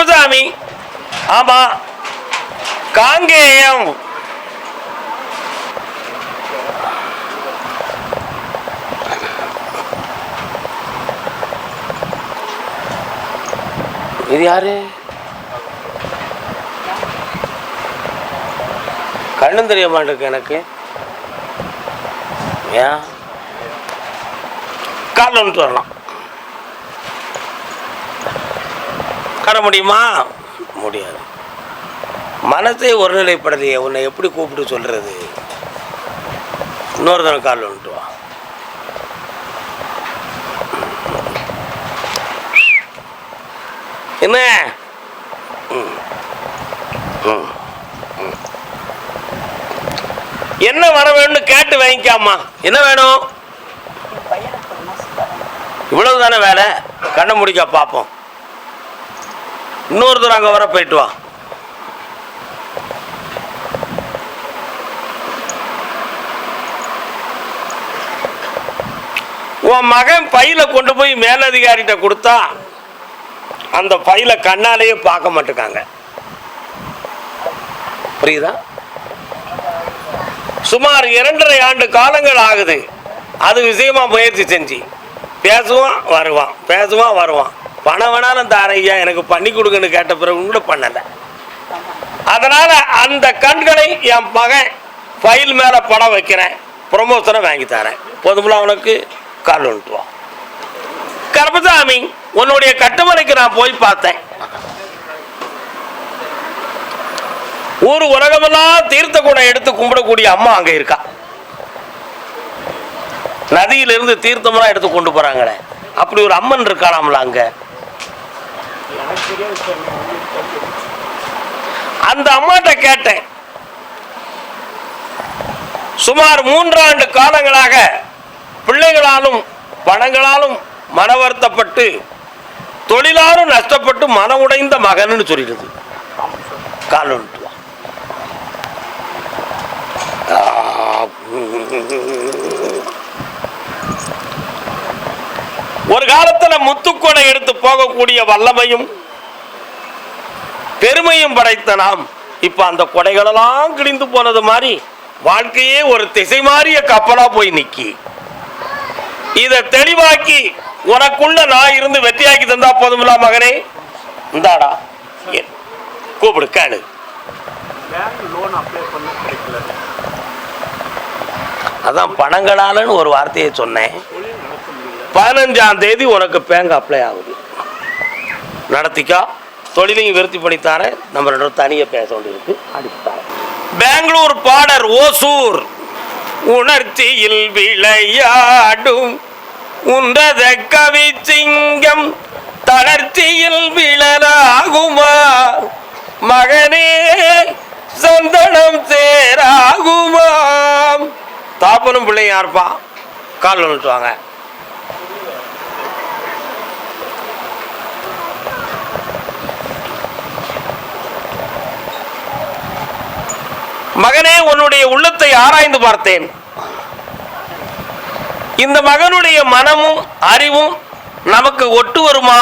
கருப்பசாமி ஆமா காங்கேயம். இது யாரு? கண்ணும் தெரிய மாட்டேங்குது எனக்கு. ஏன்? காலில் வந்துட்டு வரலாம் உட்கார முடியுமா முடியாது மனசே ஒருநிலைப்படலையே உன்னை எப்படி கூப்பிட்டு சொல்கிறது இன்னொரு தடவை கால் வந்துட்டு வா என்ன ம். ம். ம். என்ன வர வேணும்னு கேட்டு வாங்கிக்காமா என்ன வேணும் இவ்வளவு தானே வேலை கண்ணை முடிக்க பார்ப்போம் இன்னொரு தூரம் அங்கே வர போயிட்டு வா. உன் மகன் பையில கொண்டு போய் மேலதிகாரிகிட்ட கொடுத்தா அந்த பையில கண்ணாலேயே பார்க்க மாட்டேங்காங்க புரியுதா? சுமார் இரண்டரை ஆண்டு காலங்கள் ஆகுது. அது விஷயமா முயற்சி செஞ்சு. பேசுவான் வருவான். பேசுவான் வருவான். பணம் வேணாலும் தாரேன் ஐயா எனக்கு பண்ணி கொடுங்கன்னு கேட்ட பிறகு கூட பண்ணலை. அதனால அந்த கண்களை என் மகன் ஃபைல் மேல படம் வைக்கிறேன். ப்ரொமோஷனை வாங்கி தரேன். போதுமில்ல அவனுக்கு? கால் ஒன்றுவான் கருப்பசாமி உன்னுடைய கட்டுமலைக்கு நான் போய் பார்த்தேன். ஊர் உலகமெல்லாம் தீர்த்த குடம் எடுத்து கும்பிடக்கூடிய அம்மா அங்க இருக்கா? நதியிலிருந்து தீர்த்தமெல்லாம் எடுத்து கொண்டு போறாங்களே. அப்படி ஒரு அம்மன் இருக்காளாம்ல அங்கே? அந்த அம்மாட்ட கேட்டேன். சுமார் மூன்றாண்டு காலங்களாக பிள்ளைகளாலும் பணங்களாலும் மன வருத்தப்பட்டு தொழிலாலும் நஷ்டப்பட்டு மன உடைந்த மகன்னு சொல்லிடுது. கால் வந்துட்டு வா. ஆ, ஒரு காலத்துல முத்துக்கொடை எடுத்து போகக்கூடிய வல்லமையும் பெருமையும் படைத்த நாம் இப்ப அந்த கொடைகளெல்லாம் கிழிந்து போனது மாதிரி வாழ்க்கையே ஒரு திசை மாறிய கப்பலா போய் நிக்கி. இத தெளிவாக்கி உனக்குள்ள நான் இருந்து வெற்றியாக்கி தந்தா போதுமில்லா மகனே? இந்தாடா கூப்பிடு கேளு. அதான் பணங்களாலன்னு ஒரு வார்த்தையை சொன்னேன். பதினஞ்சாம் தேதி உனக்கு பேங்க் அப்ளை ஆகுது. நடத்திக்கா. தொழிலையும் விருத்தி பண்ணித்தாரேன். நம்ம ரெண்டு தனியாக பேச வேண்டியிருக்கு. அடித்தாரேன் பெங்களூர் பாடர் ஓசூர். உணர்ச்சியில் விளையாடும். உன்றத கவி சிங்கம் தளர்ச்சியில் விளராகுமா மகனே சந்தனம் சேராகுமா? தாப்பனும் பிள்ளையும் யாருப்பா? கால் வந்துட்டு மகனே உன்னுடைய உள்ளத்தை ஆராய்ந்து பார்த்தேன். இந்த மகனுடைய மனமும் அறிவும் நமக்கு ஒட்டு வருமா?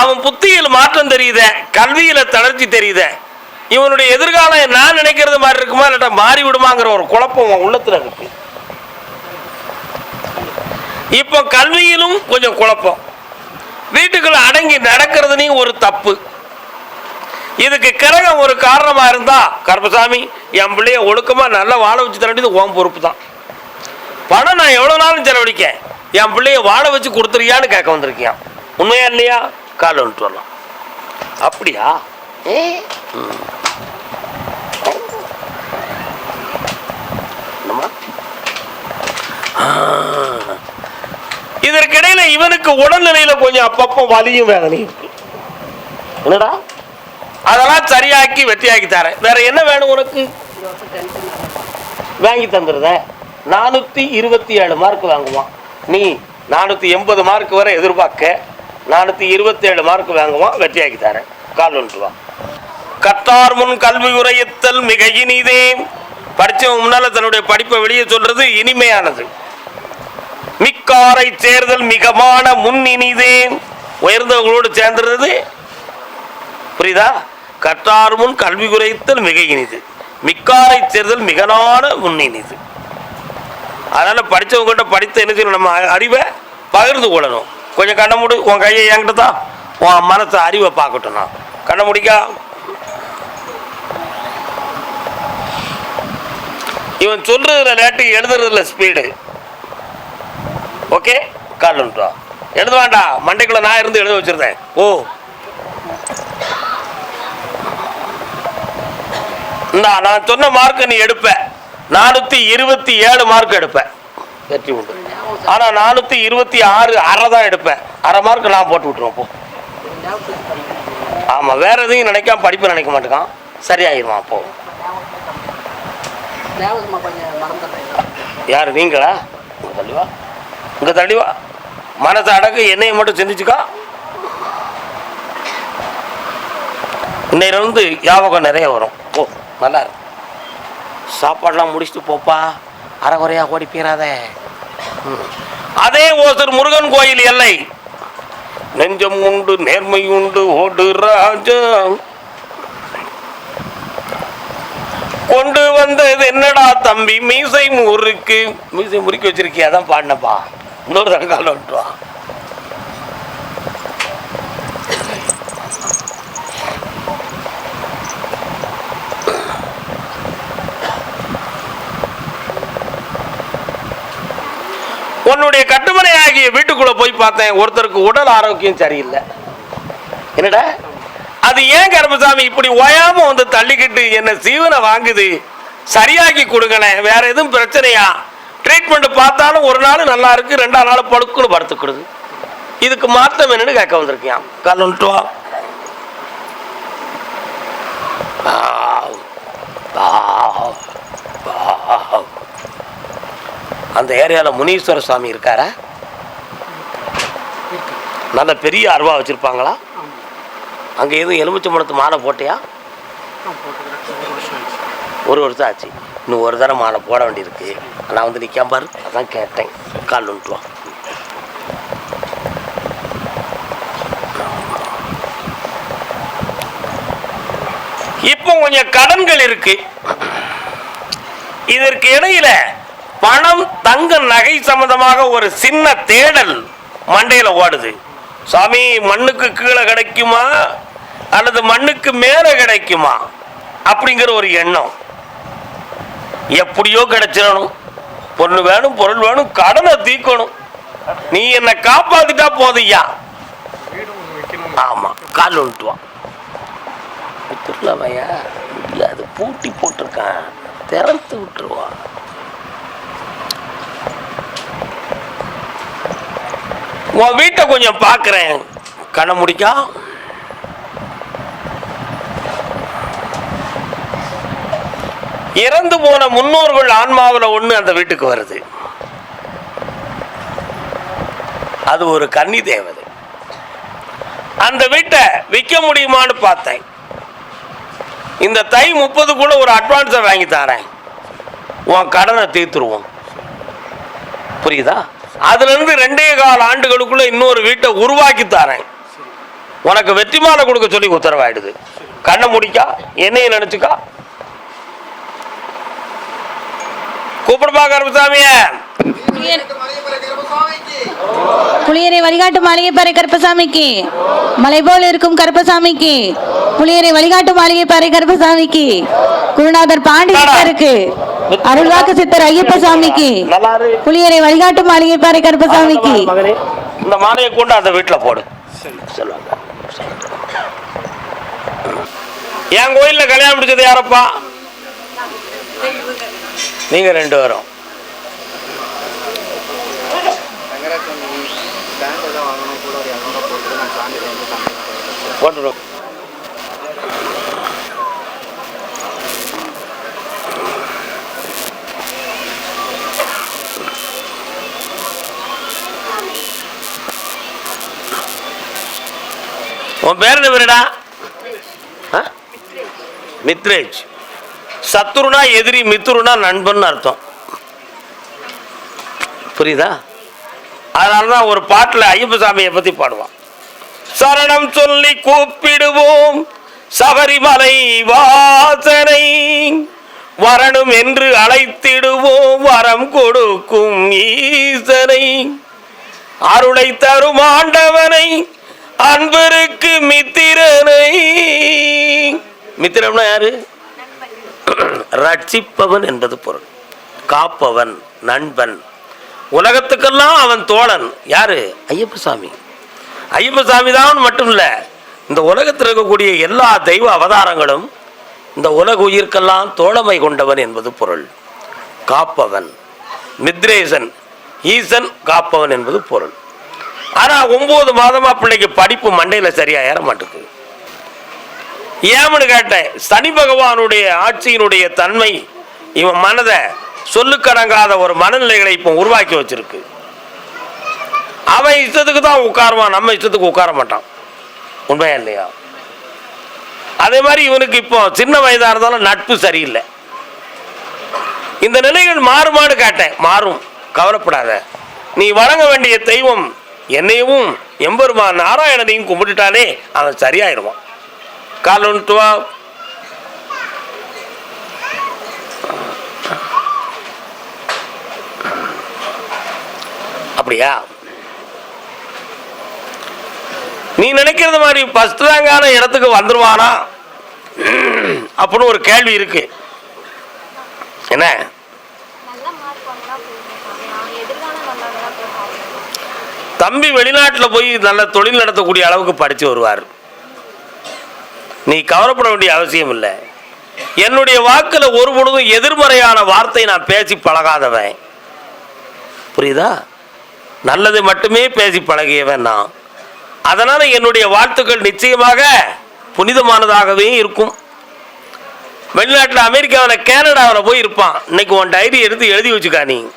அவன் புத்தியில் மாற்றம் தெரியுத கல்வியில தளர்ச்சி தெரியுத? இவனுடைய எதிர்காலம் நான் நினைக்கிறது மாதிரி இருக்குமா? இல்லாட்டா மாறி விடுமாங்கிற ஒரு குழப்பம் உன் உள்ளத்துல இருக்கு. இப்போ கல்வியிலும் கொஞ்சம் குழப்பம். வீட்டுக்குள்ள அடங்கி நடக்கிறதுலையும் ஒரு தப்பு. இதுக்கு கிரகம் ஒரு காரணமா இருந்தா கருப்பசாமி என் பிள்ளைய ஒழுக்கமா நல்லா வாழ வச்சு தர வேண்டியது உன் பொறுப்பு தான் பணம் நான் எவ்வளவு நாளும் செலவழிக்கேன்? என் பிள்ளைய வாழ வச்சு கொடுத்துறியான்னு கேட்க வந்திருக்கியான் உண்மையா இல்லையா? கால் வந்துட்டு வரலாம். அப்படியா. இதற்கிடையில இவனுக்கு உடல்நிலையில கொஞ்சம் அப்பப்போ வலியும் வேதனையும் என்னடா? அதெல்லாம் சரியாக்கி வெற்றியாக்கி தரேன். வேற என்ன வேணும் உனக்கு? வாங்கி தந்துருத நானூத்தி இருபத்தி ஏழு மார்க் வாங்குவான். நீ நானூத்தி எண்பது மார்க் வரை எதிர்பார்க்க நானூத்தி இருபத்தி ஏழு மார்க் வாங்குவான் வெற்றியாக்கி தரேன். கால் வந்துட்டு கத்தார் முன் கல்வி உரையத்தல் மிக இனிதே படிச்சவன் முன்னால தன்னுடைய படிப்பை வெளியே சொல்றது இனிமையானது. மிக்காரை சேர்தல் மிகமான முன் இனிதே உயர்ந்தவங்களோடு சேர்ந்துருது புரியுதா? கற்றார் முன் கல்வி குறைத்தல் மிக இனிது. மிக்காரை தேர்தல் மிகனான முன்னினிது அதனால் படித்தவங்ககிட்ட படித்த என்ன செய்யணும்? நம்ம அறிவை பகிர்ந்து கொள்ளணும். கொஞ்சம் கண்ண முடி உன் கையை என்கிட்ட தான் உன் மனசை அறிவை பார்க்கட்டும் நான். கண்ண முடிக்கா. இவன் சொல்றதுல லேட்டு எழுதுறதுல ஸ்பீடு ஓகே கால் எழுத வேண்டாம். மண்டைக்குள்ள நான் இருந்து எழுத வச்சிருந்தேன். ஓ இந்தா நான் சொன்ன மார்க் நீ எடுப்ப. நானூத்தி இருபத்தி ஏழு மார்க் எடுப்பேன் வெற்றி உண்டு ஆனா நானூத்தி இருபத்தி ஆறு அரை தான் எடுப்பேன் அரை மார்க் நான் போட்டு விட்டுருவேன் அப்போ ஆமா வேற எதையும் நினைக்காம படிப்பு நினைக்க மாட்டேங்கான் சரியாயிருமா அப்போ யார் நீங்களா? உங்க தள்ளிவா? உங்க தள்ளிவா? மனசை அடக்கு என்னையை மட்டும் சிந்திச்சுக்கா. இன்னையிலிருந்து ஞாபகம் நிறைய வரும். நல்லா இருக்கு சாப்பாடெலாம் முடிச்சுட்டு போப்பா. அறகுறையாக ஓடி போயிடாத அதே ஒருத்தர் முருகன் கோயில் எல்லை. நெஞ்சம் உண்டு நேர்மை உண்டு ஓடு ராஜா. கொண்டு வந்தது என்னடா தம்பி? மீசை முறுக்கு. மீசை முறுக்கி வச்சிருக்கியா? தான் பாடினப்பா இன்னொரு தங்கால விட்டுவா உன்னுடைய கட்டுமனை ஆகிய வீட்டுக்குள்ள போய் பார்த்தேன். ஒருத்தருக்கு உடல் ஆரோக்கியம் சரியில்லை. என்னடா? அது ஏன் கருமசாமி இப்படி ஓயாம வந்து தள்ளிக்கிட்டு என்ன சீவனை வாங்குது? சரியாக்கி கொடுங்களேன் வேற எதுவும் பிரச்சனையா? ட்ரீட்மெண்ட் பார்த்தாலும் ஒரு நாள் நல்லா இருக்கு ரெண்டாம் நாள் படுக்குன்னு படுத்துக்கிடுது. இதுக்கு மாற்றம் என்னன்னு கேட்க வந்திருக்கியான் கால் வந்துட்டு அந்த ஏரியாவில் முனீஸ்வர சுவாமி இருக்காரா? நல்ல பெரிய அருவா வச்சுருப்பாங்களா? அங்கே எதுவும் எலுமிச்சம்பழத்து மாலை போட்டியா? ஒரு வருஷம் ஆச்சு. இன்னும் ஒரு தடவை மாலை போட வேண்டியிருக்கு. நான் வந்து நிற்காம பாரு. அதான் கேட்டேன். கால் வந்துட்டு இப்போ கொஞ்சம் கடன்கள் இருக்கு. இதற்கு இடையில பணம் தங்க நகை சம்பந்தமாக ஒரு சின்ன தேடல் மண்டையில் ஓடுது. சாமி மண்ணுக்கு கீழே கிடைக்குமா? அல்லது மண்ணுக்கு மேலே கிடைக்குமா? அப்படிங்கிற ஒரு எண்ணம். எப்படியோ கிடைச்சிடணும். பொண்ணு வேணும் பொருள் வேணும் கடனை தீக்கணும் நீ என்னை காப்பாத்திட்டா போதையா ஆமா கால் விட்டு வா இல்லை அது பூட்டி போட்டிருக்கான். திறந்து விட்டுருவான். உன் வீட்டை கொஞ்சம் பார்க்குறேன். கண்ணை முடிக்கா. இறந்து போன முன்னோர்கள் ஆன்மாவில் ஒன்று அந்த வீட்டுக்கு வருது. அது ஒரு கன்னி தேவதை. அந்த வீட்டை விற்க முடியுமான்னு பார்த்தேன். இந்த தை முப்பதுக்குள்ள ஒரு அட்வான்ஸை வாங்கி தரேன். உன் கடனை தீர்த்துருவோம். புரியுதா? அதுல இருந்து ரெண்டே கால ஆண்டுகளுக்குள்ள இன்னொரு வீட்டை உருவாக்கி தரேன். உனக்கு வெற்றி மாலை கொடுக்க சொல்லி உத்தரவாயிடுது. கண்ணை முடிக்கா என்னைய நினைச்சுக்கா? கூப்பிடுப்பா கருப்பசாமிய. புளியரை வழிகாட்டு மாளிகை பாறை கருப்பசாமிக்கு. மலை போல் இருக்கும் கருப்பசாமிக்கு. புளியரை வழிகாட்டு மாளிகை பாறை கருப்பசாமிக்கு. குருநாதர் பாண்டி சித்தருக்கு அருள்வாக்கு சித்தர் ஐயப்ப சாமிக்கு. புளியரை வழிகாட்டு மாளிகை பாறை கருப்பசாமிக்கு இந்த மாலையை கொண்டு அந்த வீட்டுல போடு. என் கோயில்ல கல்யாணம் முடிச்சது யாரப்பா? நீங்கள் ரெண்டு வரும் போட்டுடும் உன் பேர் என்ன பேருடா ஆ? மித்ரேஜ். சத்துருனா எதிரி மித்துருனா நண்பன் அர்த்தம். புரியுதா? அதனால தான் ஒரு பாட்டில் ஐயப்பசாமியை பற்றி பாடுவான். சரணம் சொல்லி கூப்பிடுவோம் சபரிமலை வாசனை. வரணும் என்று அழைத்திடுவோம் வரம் கொடுக்கும் ஈசனை. அருளை தரும் ஆண்டவனை அன்பருக்கு மித்திரனை. மித்திரம்னா யாரு? ரட்சிப்பவன் என்பது பொருள். காப்பவன் நண்பன். உலகத்துக்கெல்லாம் அவன் தோழன். யாரு? ஐயப்பசாமி ஐயப்பசாமி தான் மட்டும் இல்லை இந்த உலகத்தில் இருக்கக்கூடிய எல்லா தெய்வ அவதாரங்களும் இந்த உலக உயிர்க்கெல்லாம் தோழமை கொண்டவன் என்பது பொருள். காப்பவன். நித்ரேசன் ஈசன் காப்பவன் என்பது பொருள். ஆனால் ஒம்பது மாதமாக பிள்ளைக்கு படிப்பு மண்டையில் சரியாக ஏற மாட்டேங்குது. ஏன்னு கேட்டேன். சனி பகவானுடைய ஆட்சியினுடைய தன்மை இவன் மனதை சொல்லுக்கடங்காத ஒரு மனநிலைகளை இப்போ உருவாக்கி வச்சிருக்கு. அவன் இஷ்டத்துக்கு தான் உட்காருவான் நம்ம இஷ்டத்துக்கு உட்கார மாட்டான். உண்மையா இல்லையா? அதே மாதிரி இவனுக்கு இப்போ சின்ன வயதாக இருந்தாலும் நட்பு சரியில்லை. இந்த நிலைகள் மாறுமானு கேட்டேன். மாறும். கவலைப்படாத. நீ வழங்க வேண்டிய தெய்வம் என்னையும் எம்பெருமான் நாராயணனையும் கும்பிட்டுட்டாலே அவன் சரியாயிடுவான். கால் ஒன்று வா அப்படியா? நீ நினைக்கிறது மாதிரி ஃபர்ஸ்ட் ரேங்கான இடத்துக்கு வந்துருவானா? அப்படின்னு ஒரு கேள்வி இருக்கு. என்ன? தம்பி வெளிநாட்டில் போய் நல்ல தொழில் நடத்தக்கூடிய அளவுக்கு படித்து வருவார். நீ கவலைப்பட வேண்டிய அவசியம் இல்லை. என்னுடைய வாக்கில் ஒரு பொழுதும் எதிர்மறையான வார்த்தை நான் பேசி பழகாதவன். புரியுதா? நல்லது மட்டுமே பேசி பழகியவன் நான். அதனால் என்னுடைய வாழ்த்துக்கள் நிச்சயமாக புனிதமானதாகவே இருக்கும். வெளிநாட்டில் அமெரிக்காவில் கேனடாவில் போய் இருப்பான். இன்னைக்கு உன் டைரி எடுத்து எழுதி வச்சுக்கா நீ.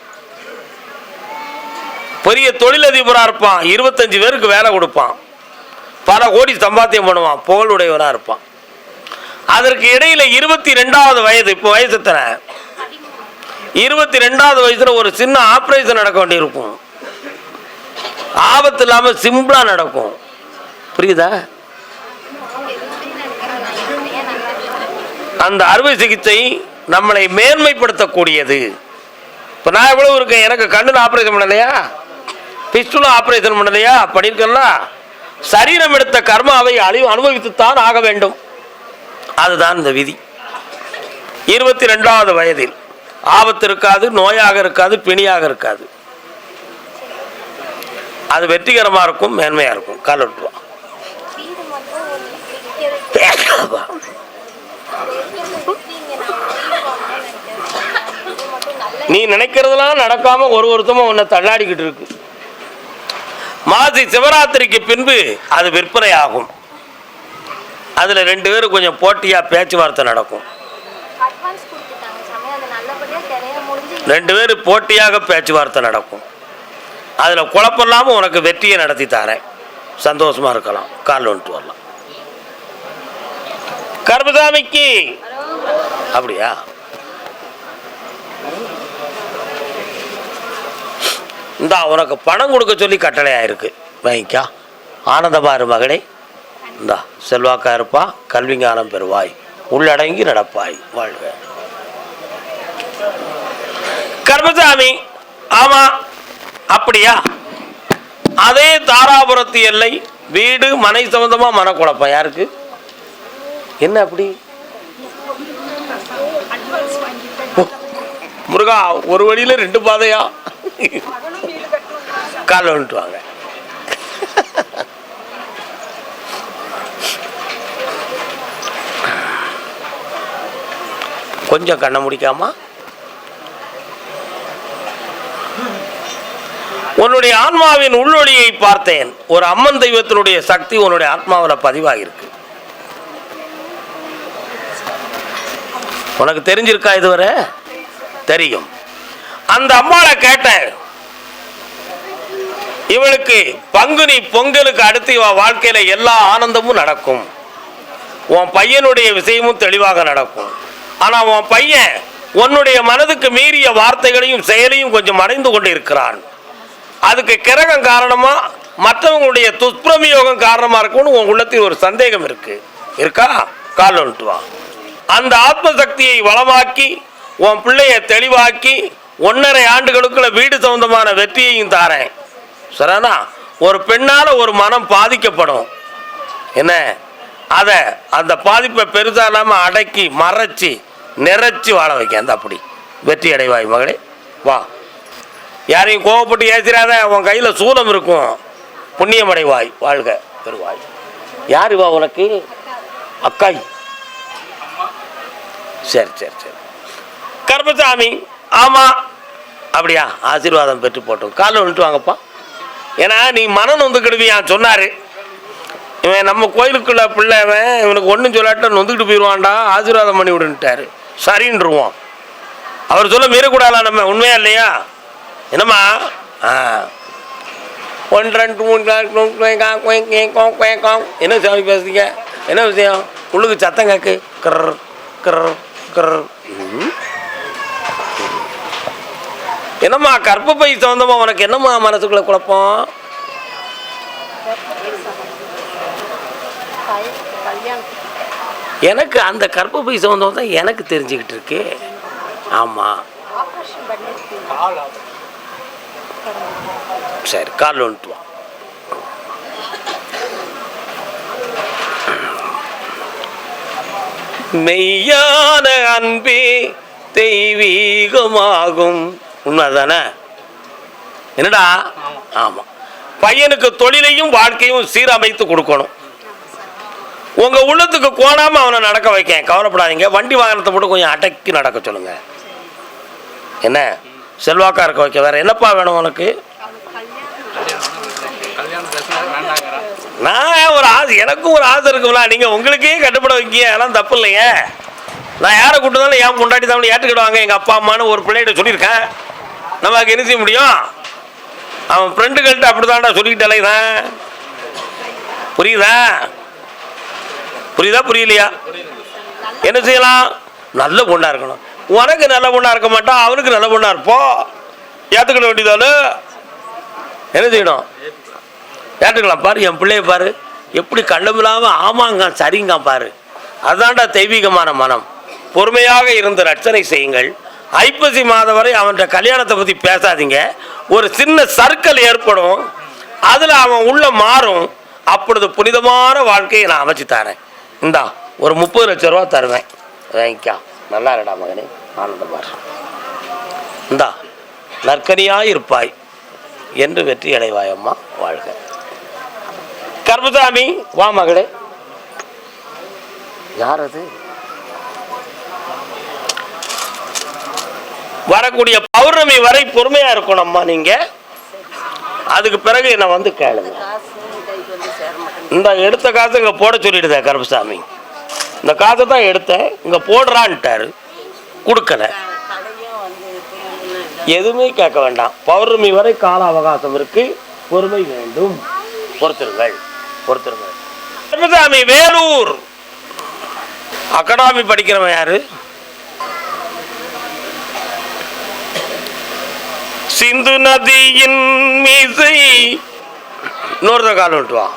பெரிய தொழிலதிபராக இருப்பான். இருபத்தஞ்சு பேருக்கு வேலை கொடுப்பான். பல கோடி சம்பாத்தியம் பண்ணுவான் புகழுடையவனாக இருப்பான். அதற்கு இடையில இருபத்தி ரெண்டாவது வயது இப்போ வயசு எத்தனை? இருபத்தி ரெண்டாவது வயசுல ஒரு சின்ன ஆப்ரேஷன் நடக்க வேண்டியிருக்கும். ஆபத்து இல்லாமல் சிம்பிளாக நடக்கும். புரியுதா? அந்த அறுவை சிகிச்சை நம்மளை மேன்மைப்படுத்தக்கூடியது. இப்போ நான் எவ்வளவு இருக்கேன்? எனக்கு கண்ணில் ஆப்ரேஷன் பண்ணலையா? பிஸ்டுலும் ஆப்ரேஷன் பண்ணலையா? பண்ணியிருக்கேன்ல? சரீரம் எடுத்த கர்மாவை அழிவு அனுபவித்துத்தான் ஆக வேண்டும். அதுதான் இந்த விதி. இருபத்தி ரெண்டாவது வயதில் ஆபத்து இருக்காது நோயாக இருக்காது பிணியாக இருக்காது. அது வெற்றிகரமாக இருக்கும் மேன்மையாக இருக்கும். கால் நீ நினைக்கிறதெல்லாம் நடக்காம ஒரு ஒருத்தமும் உன்னை தள்ளாடிக்கிட்டு இருக்கு. மாசி சிவராத்திரிக்கு பின்பு அது விற்பனை ஆகும். அதுல ரெண்டு பேரும் கொஞ்சம் போட்டியா பேச்சுவார்த்தை நடக்கும். ரெண்டு பேரும் போட்டியாக பேச்சுவார்த்தை நடக்கும். அதுல குழப்பம் இல்லாம உனக்கு வெற்றியை நடத்தி தரேன். சந்தோஷமா இருக்கலாம். கால் வந்துட்டு வரலாம். கர்மசாமிக்கு அப்படியா? இந்தா உனக்கு பணம் கொடுக்க சொல்லி கட்டளையா இருக்கு வாங்கிக்கா ஆனந்தமாறு மகனே. இந்தா செல்வாக்கா இருப்பா கல்விஞானம் பெறுவாய். உள்ளடங்கி நடப்பாய். வாழ்க. கர்மசாமி ஆமா அப்படியா? அதே தாராபுரத்து எல்லை வீடு மனை சம்பந்தமா மனக்குழப்பம். யாருக்கு? என்ன அப்படி? முருகா ஒரு வழியில ரெண்டு பாதையா? காலை விட்டுவாங்க கொஞ்சம் கண்ணை முடிக்காமா. உன்னுடைய ஆன்மாவின் உள்ளொளியை பார்த்தேன். ஒரு அம்மன் தெய்வத்தினுடைய சக்தி உன்னுடைய ஆத்மாவில் பதிவாகிருக்கு உனக்கு தெரிஞ்சிருக்கா இதுவரை? தெரியும். அந்த அம்மாவை கேட்டேன். இவளுக்கு பங்குனி பொங்கலுக்கு அடுத்து இவன் வாழ்க்கையில எல்லா ஆனந்தமும் நடக்கும். உன் பையனுடைய விஷயமும் தெளிவாக நடக்கும். ஆனா உன் பையன் உன்னுடைய மனதுக்கு மீறிய வார்த்தைகளையும் செயலையும் கொஞ்சம் மறைந்து கொண்டு இருக்கிறான். அதுக்கு கிரகம் காரணமா மற்றவங்களுடைய துஷ்பிரமயோகம் காரணமா இருக்கும்னு உன் உள்ளத்தில் ஒரு சந்தேகம் இருக்கு. இருக்கா? கால் வந்துட்டு வா அந்த ஆத்மசக்தியை வளமாக்கி உன் பிள்ளைய தெளிவாக்கி ஒன்றரை ஆண்டுகளுக்குள்ள வீடு சம்பந்தமான வெற்றியையும் தாரேன். சரியானா ஒரு பெண்ணால் ஒரு மனம் பாதிக்கப்படும். என்ன? அதை அந்த பாதிப்பை பெருசாக இல்லாமல் அடக்கி மறைச்சி நிறைச்சி வாழ வைக்க அந்த அப்படி. வெற்றி அடைவாய் மகளே. வா. யாரையும் கோவப்பட்டு ஏசிடாத உன் கையில் சூலம் இருக்கும். புண்ணியம் அடைவாய். வாழ்க. பெறுவாய். யார் இவா உனக்கு? அக்காய். சரி சரி சரி. கருப்பசாமி ஆமாம் அப்படியா? ஆசீர்வாதம் பெற்று போட்டோம். காலைல விழுட்டு வாங்கப்பா. ஏன்னா நீ மனம் நொந்துக்கிடுவியான் சொன்னார். இவன் நம்ம கோயிலுக்குள்ள பிள்ளைவன் இவனுக்கு ஒன்றும் சொல்லாட்ட நொந்துக்கிட்டு போயிடுவான்டா ஆசீர்வாதம் பண்ணி விடுன்ட்டாரு. சரின்றுவோம். அவர் சொல்ல மீறக்கூடாதா நம்ம. உண்மையா இல்லையா? என்னம்மா? ஆ. ஒன் ரெண்டு மூணு என்ன சாமி பேசுறீங்க? என்ன விஷயம்? உள்ளுக்கு சத்தம் கேக்கு. கிரர் கிரர் கிரர். ம். என்னம்மா கற்பப்பை சம்பந்தமா உனக்கு என்னம்மா மனசுக்குள்ள குழப்பம்? எனக்கு அந்த கற்பப்பை சம்பந்தம் தான் எனக்கு தெரிஞ்சுக்கிட்டு இருக்கு. ஆமாம் சரி கால் வந்துட்டு வா. மெய்யான அன்பே தெய்வீகமாகும். உண்மை அதுதானே என்னடா? ஆமாம் பையனுக்கு தொழிலையும் வாழ்க்கையும் சீரமைத்து கொடுக்கணும். உங்கள் உள்ளத்துக்கு கோணாமல் அவனை நடக்க வைக்கேன். கவலைப்படாதீங்க. வண்டி வாகனத்தை போட்டு கொஞ்சம் அடக்கி நடக்க சொல்லுங்க. என்ன? செல்வாக்கா இருக்க வைக்க. வேற என்னப்பா வேணும் உனக்கு? நான் ஒரு ஆசை எனக்கும் ஒரு ஆசை இருக்குங்களா நீங்கள் உங்களுக்கே கட்டுப்பட வைக்கீங்க. அதெல்லாம் தப்பு இல்லைங்க. நான் யாரை கூப்பிட்டு ஏன் கொண்டாடி தான் ஏற்றுக்கிடுவாங்க எங்கள் அப்பா அம்மான்னு ஒரு பிள்ளைகிட்ட சொல்லியிருக்கேன். நமக்கு என்ன செய்ய முடியும்? அவன் ஃப்ரெண்டுகள்கிட்ட அப்படிதான்டா சொல்லிக்கிட்டாலே புரியுதா? புரியுதா புரியலையா? என்ன செய்யலாம்? நல்ல பொண்ணாக இருக்கணும். உனக்கு நல்ல பொண்ணாக இருக்க மாட்டான் அவனுக்கு நல்ல பொண்ணாக இருப்போம் ஏற்றுக்கிட வேண்டியதானே? என்ன செய்யணும்? ஏற்றுக்கலாம் பாரு என் பிள்ளைய பாரு. எப்படி கண்டமில்லாமல் ஆமாங்க சரிங்க பாரு. அதான்டா தெய்வீகமான மனம். பொறுமையாக இருந்து ரட்சனை செய்யுங்கள். ஐப்பசி மாதம் வரை அவன்கிட்ட கல்யாணத்தை பற்றி பேசாதீங்க. ஒரு சின்ன சர்க்கிள் ஏற்படும். அதில் அவன் உள்ள மாறும். அப்பொழுது புனிதமான வாழ்க்கையை நான் அமைச்சு தரேன். இந்தா ஒரு முப்பது லட்ச ரூபா தருவேன். வாங்கிக்கா. நல்லா இருடா மகனே. ஆனந்தமார் இந்தா நற்கனியாய் இருப்பாய். என்று வெற்றி அடைவாயம்மா வாழ்க. கர்மசாமி வா மகளே. யார் அது? வரக்கூடிய பௌர்ணமி வரை பொறுமையா இருக்கணும்மா நீங்க. அதுக்கு பிறகு என்ன வந்து கேளுங்க. இந்த எடுத்த காசு இங்க போட சொல்லிடுதே கருப்பசாமி. இந்த காசை தான் எடுத்தேன் இங்க போடுறான்ட்டாரு. கொடுக்கல. எதுவுமே கேட்க வேண்டாம். பௌர்ணமி வரை கால அவகாசம் இருக்கு. பொறுமை வேண்டும். பொறுத்திருங்கள். பொறுத்திருங்கள். கருப்பசாமி வேலூர். அகாடமி படிக்கிறவன் யாரு? சிந்து நதியின் மீசை. இன்னொருத்த காலம் விட்டு வா.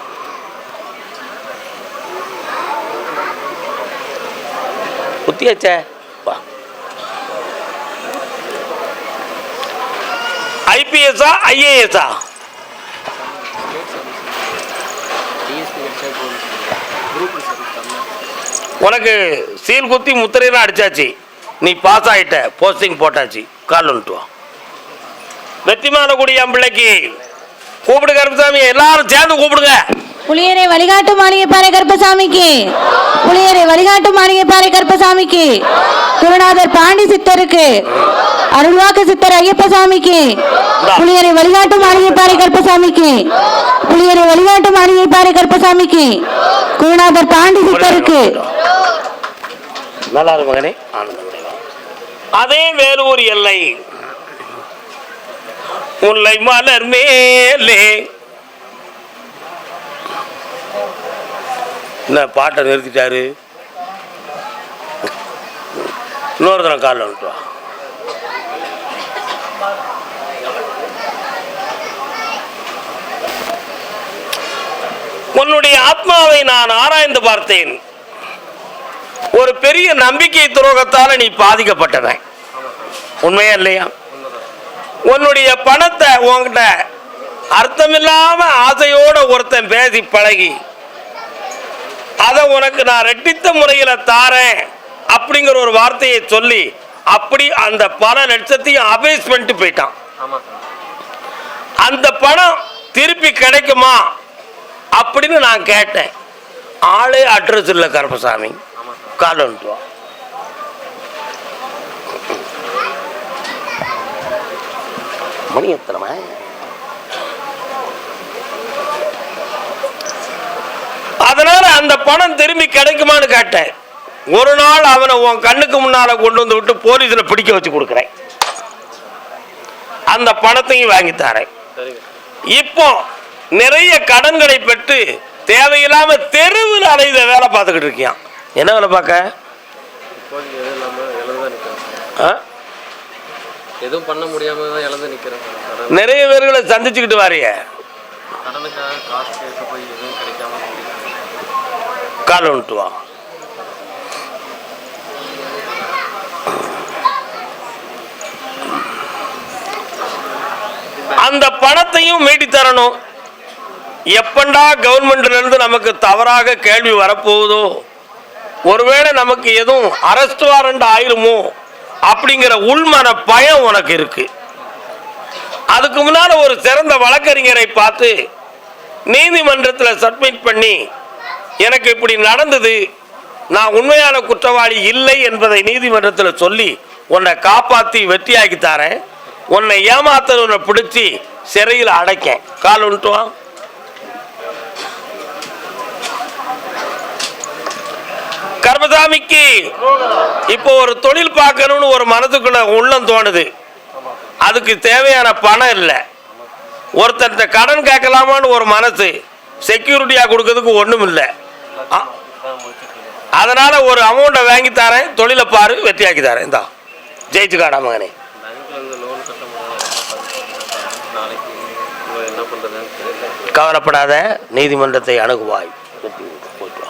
குத்தியாச்சே வா. ஐபிஎஸ்ஸா ஐஏஎஸ்ஸா? உனக்கு சீல் குத்தி முத்திரையெல்லாம் அடிச்சாச்சு. நீ பாஸ் ஆகிட்ட போஸ்டிங் போட்டாச்சு. கால் வந்துட்டு வா வெற்றிமானக்கூடிய என் பிள்ளைக்கு. கூப்பிடு கருப்பசாமி எல்லாரும் சேர்ந்து கூப்பிடுங்க. புளியரை வழிகாட்டு மாளிகைப்பாறை கருப்பசாமிக்கு. புளியரை வழிகாட்டு மாளிகைப்பாறை கருப்பசாமிக்கு. குருநாதர் பாண்டி சித்தருக்கு. அருள்வாக்கு சித்தர் ஐயப்பசாமிக்கு புளியரை வழிகாட்டு மாளிகைப்பாறை கருப்பசாமிக்கு. புளியரை வழிகாட்டு மாளிகைப்பாறை கருப்பசாமிக்கு. குருநாதர் பாண்டி சித்தருக்கு. நல்லா இருக்கு மகனே. ஆனந்தம் அடைவாய். அதே வேலூர் எல்லை. முல்லை மலர் மேலே. என்ன பாட்டை நிறுத்திட்டாரு? இன்னொரு தரம் காலில் வந்துட்டு உன்னுடைய ஆத்மாவை நான் ஆராய்ந்து பார்த்தேன். ஒரு பெரிய நம்பிக்கை துரோகத்தால் நீ பாதிக்கப்பட்டவன். உண்மையா இல்லையா? உன்னுடைய பணத்தை உன்கிட்ட அர்த்தமில்லாம ஆசையோட ஒருத்தன் பேசி பழகி. அதை உனக்கு நான் ரெட்டித்த முறையில் தாரேன் அப்படிங்கிற ஒரு வார்த்தையை சொல்லி அப்படி அந்த பல லட்சத்தையும் அபேஸ் பண்ணிட்டு போயிட்டான். அந்த பணம் திருப்பி கிடைக்குமா அப்படின்னு நான் கேட்டேன். ஆளே அட்ரஸ் இல்லை கருப்பசாமி. ஆமாம் சார் கால் வந்துட்டு வா. மணி எத்தனை அதனால அந்த பணம் திரும்பி கிடைக்குமான்னு கேட்டேன். ஒரு நாள் அவனை உன் கண்ணுக்கு முன்னால கொண்டு வந்து விட்டு போலீஸ்ல பிடிக்க வச்சு கொடுக்குறேன். அந்த பணத்தையும் வாங்கி தரேன். இப்போ நிறைய கடன்களை பெற்று தேவையில்லாம தெருவில் அலைத வேலை பார்த்துக்கிட்டு இருக்கியான் என்ன வேலை பார்க்க? எதுவும் பண்ண முடியாமல் தான் இழந்து நிற்கிறேன் கடன் நிறைய பேர்களை சந்திச்சுக்கிட்டு வாரிய கடனுக்காக காசு கேட்க போய் எதுவும் கிடைக்காம போயிடுச்சு. கால் வந்துட்டு வா. அந்த பணத்தையும் மீட்டி தரணும் எப்பண்டா கவர்மெண்ட்ல இருந்து நமக்கு தவறாக கேள்வி வரப்போகுதோ? ஒருவேளை நமக்கு எதுவும் அரெஸ்ட் வாரண்ட் ஆயிருமோ? அப்படிங்கிற உள்மன பயம் உனக்கு இருக்கு. அதுக்கு முன்னால ஒரு சிறந்த வழக்கறிஞரை பார்த்து நீதிமன்றத்தில் சப்மிட் பண்ணி எனக்கு இப்படி நடந்தது நான் உண்மையான குற்றவாளி இல்லை என்பதை நீதிமன்றத்தில் சொல்லி உன்னை காப்பாற்றி வெற்றியாக்கி தரேன். உன்னை ஏமாத்தவனை பிடிச்சி சிறையில் அடைக்கேன். கால் வந்துட்டு கர்மசாமிக்கு இப்போ ஒரு தொழில் பார்க்கணும்னு ஒரு மனதுக்குள்ள உள்ளம் தோணுது. அதுக்கு தேவையான பணம் இல்லை. ஒருத்தர்கிட்ட கடன் கேட்கலாமான்னு ஒரு மனசு செக்யூரிட்டியாக கொடுக்கறதுக்கு ஒன்றும் இல்லை. அதனால் ஒரு அமௌண்ட்டை வாங்கி தரேன் தொழிலை பாரு வெற்றியாக்கி தரேன். இந்தா ஜெயிச்சுக்காடா மகனே. கவலைப்படாத நீதிமன்றத்தை அணுகுவாய் வெற்றி உண்டு. போயிட்டு வா